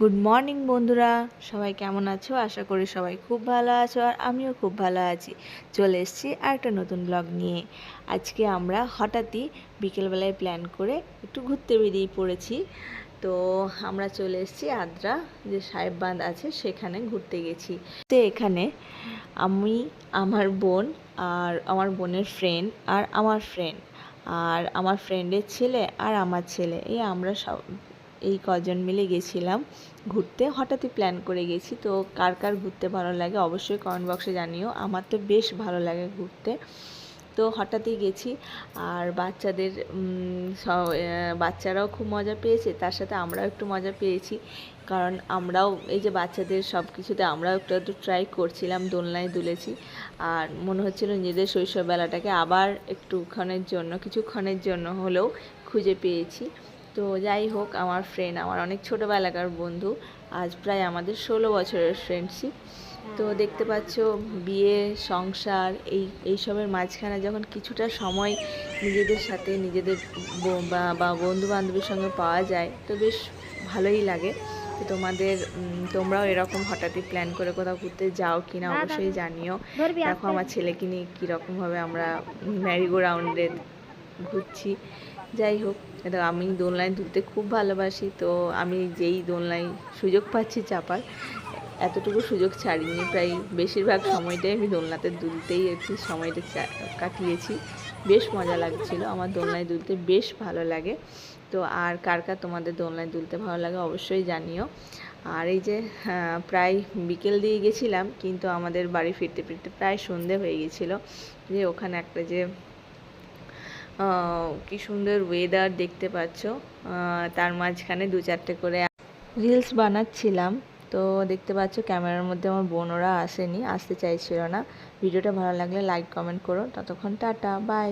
Good morning বন্ধুরা। সবাই কেমন আছো? আশা করি সবাই খুব ভালো আছো আর আমিও খুব ভালো আছি। চলে এসেছি আর একটা নতুন ব্লগ নিয়ে। আজকে আমরা হঠাৎই বিকেলবেলায় প্ল্যান করে একটু ঘুরতে বেরিয়ে পড়েছি। তো আমরা চলে এসেছি আদ্রা, যে সাহেব বাঁধ আছে, সেখানে ঘুরতে গেছি। তো এখানে আমি, আমার বোন আর আমার বোনের ফ্রেন্ড আর আমার ফ্রেন্ড আর আমার ফ্রেন্ডের ছেলে আর আমার ছেলে। এই আমরা সব এই কজন মিলে গেছিলাম ঘুরতে, হঠাৎই প্ল্যান করে গেছি। তো কার কার ঘুরতে ভালো লাগে অবশ্যই কমেন্ট বক্সে জানিও। আমার তো বেশ ভালো লাগে ঘুরতে। তো হঠাৎই গেছি আর বাচ্চাদের বাচ্চারাও খুব মজা পেয়েছে। তার সাথে আমরাও একটু মজা পেয়েছি। কারণ আমরাও, এই যে বাচ্চাদের সব কিছুতে আমরাও একটু একটু ট্রাই করছিলাম, দোলনায় দুলেছি। আর মনে হচ্ছিল নিজেদের শৈশববেলাটাকে আবার একটুক্ষণের জন্য, কিছুক্ষণের জন্য হলেও খুঁজে পেয়েছি। তো যাই হোক আমার ফ্রেন্ড আমার অনেক ছোটোবেলাকার বন্ধু আজ প্রায় আমাদের ষোলো বছরের ফ্রেন্ডশিপ তো দেখতে পাচ্ছ বিয়ে সংসার এই এইসবের মাঝখানে যখন কিছুটা সময় নিজেদের সাথে নিজেদের ব- বন্ধু বান্ধবের সঙ্গে পাওয়া যায় তো বেশ ভালোই লাগে। তো তোমাদের তোমরাও এরকম হঠাৎই প্ল্যান করে কোথাও ঘুরতে যাও কিনা অবশ্যই জানিও। দেখো আমার ছেলেকে নিয়ে কীরকমভাবে আমরা ম্যারিগো রাউন্ডে ঘুরছি। যাই হোক এটা আমি দোলনায় দুলতে খুব ভালোবাসি তো আমি যেই দোলনায় সুযোগ পাচ্ছি চাপার এতটুকু সুযোগ ছাড়িনি প্রায় বেশিরভাগ সময়টাই আমি দোলনাতে দুলতেই একটু সময়টা কাটিয়েছি বেশ মজা লাগছিল আমার দোলনায় দুলতে বেশ ভালো লাগে তো আর কার কার তোমাদের দোলনায় দুলতে ভালো লাগে অবশ্যই জানিও আর এই যে হ্যাঁ, প্রায় বিকেল দিয়ে গেছিলাম কিন্তু আমাদের বাড়ি ফিরতে ফিরতে প্রায় সন্ধে হয়ে গেছিল যে ওখানে একটা যে কি সুন্দর ওয়েদার দেখতে পাচ্ছ। তার মাঝখানে দু চারটে করে রিলস বানাচ্ছিলাম। তো দেখতে পাচ্ছ ক্যামেরার মধ্যে আমার বোনরা আসেনি, আসতে চাইছিল না। ভিডিওটা ভালো লাগলে লাইক কমেন্ট করো। ততক্ষণ টাটা বাই